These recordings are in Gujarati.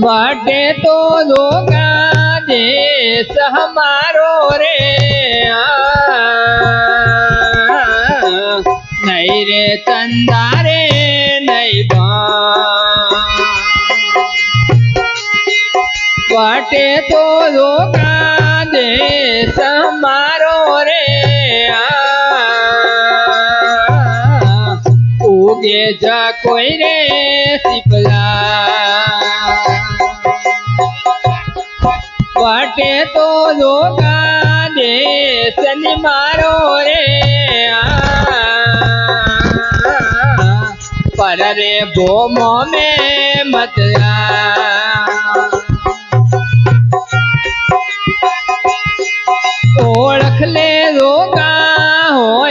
बाटे तो लोगा दे हमारो रे नहीं रे चंदा रे नहीं बाटे तो लोगा दे हमारो रे उगे जा कोई रे वाटे तो जोगा सन मारो रे पर रे भोमो में मतला ओख ले रोगा हो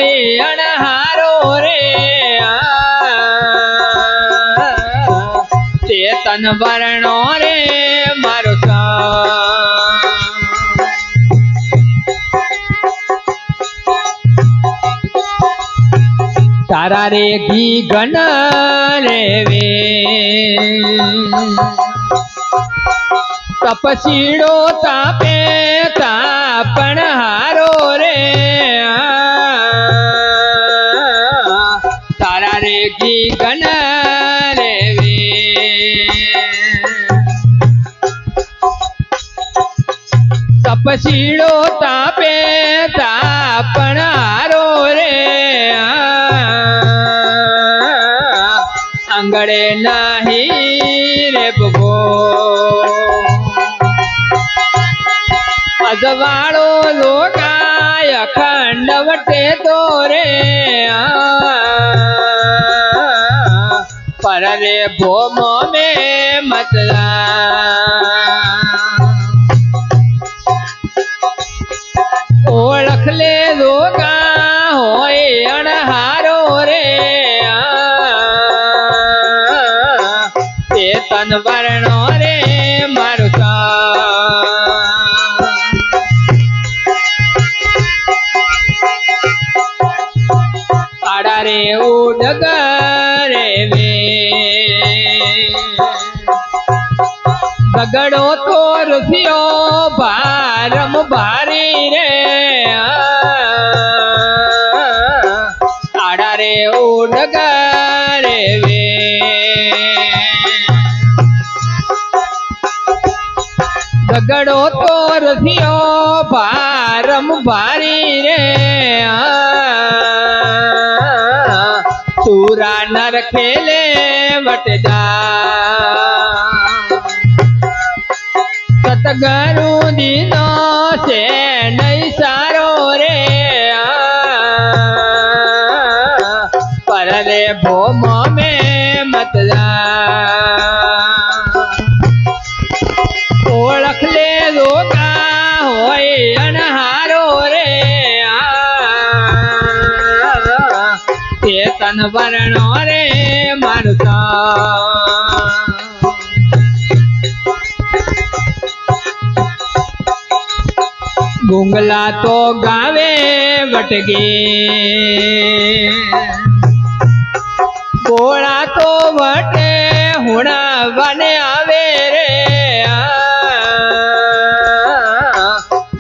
अनहारो रे चेतन वरण તારા રે ઘી ઘન રેવે તપસીડો તાપે તાપણ હારો રે તારા રે ઘી ઘન રેવે તપસીડો તાપ આંગણે નહીં રે ભગો અજવાળો લોકાય અખંડ વટે તો રે પર રે ભોમો મે મતલા ઓળખ લોકા ચાંદ વરણો રે મારું તો રૂપિયો ભારમ ભારી રે આડા રે ઉડગ ઝઘડો તો રસિયો ભારમ ભારી રે સુરા નર ખેલે વટદા સતગરુ દીનો છે તન વરણો રે મારું ગુંગલા તો ગાવે વટગે ગોળા તો વટે હુણા વને આવે રે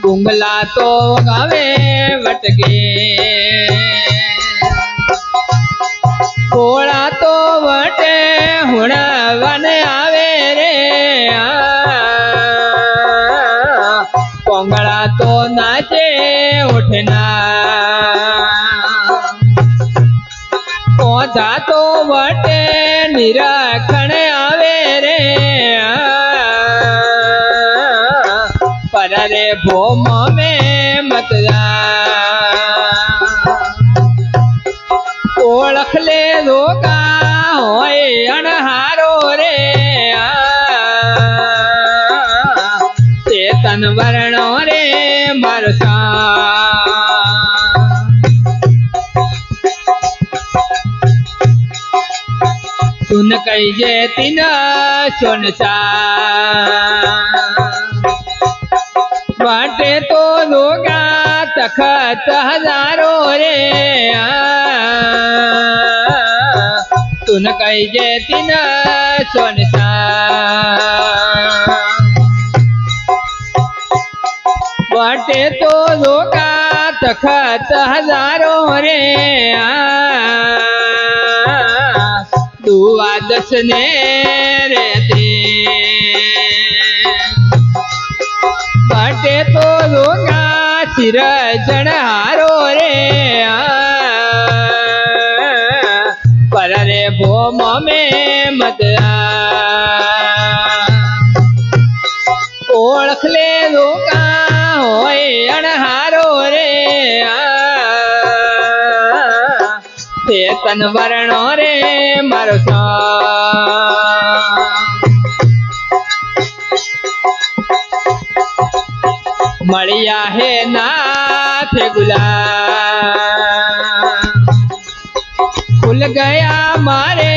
ગુંગલા તો ગાવે વટગે બોળા તો વટે હણવાને આવે રે આ પગળા તો નાચે ઉઠના ઓજા તો વટે નિરખણ આવે રે આ પરલે બોમમે ધોકા रे અણહારો सुन कई जे तीन सुन बाटे तो लोगा तखत हजारों रे आ सुन जे तिन सोनसा वाटे तो धोका तखत हजारो रे दुवा दसने रे दे वाटे तो लोका चढ़ हारो रे आ मामे मदरा ओख ले अणहारो रे चेतन वरणो रे मरसा मड़िया है नाथ गुला खुल गया मारे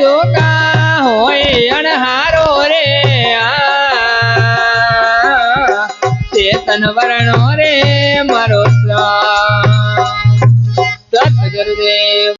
જોતા હોય હારો રે ચેતન વરણો રે મારો સ્વામ સત